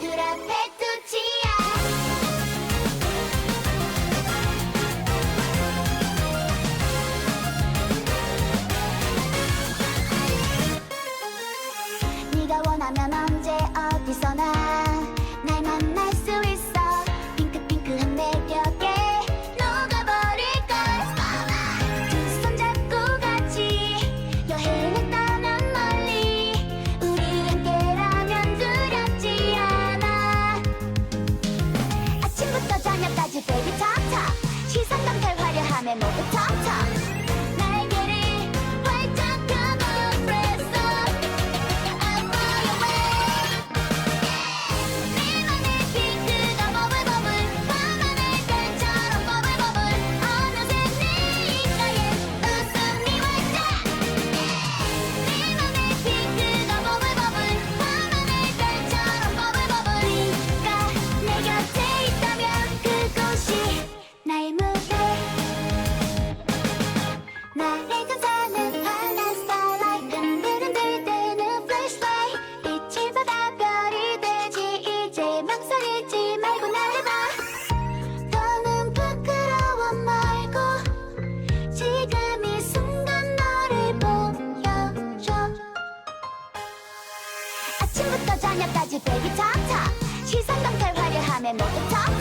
could have been 밤에 뭐부터? 아침부터 저녁까지 배기 탑탑 시선 강탈 화려함에 모두 탑탑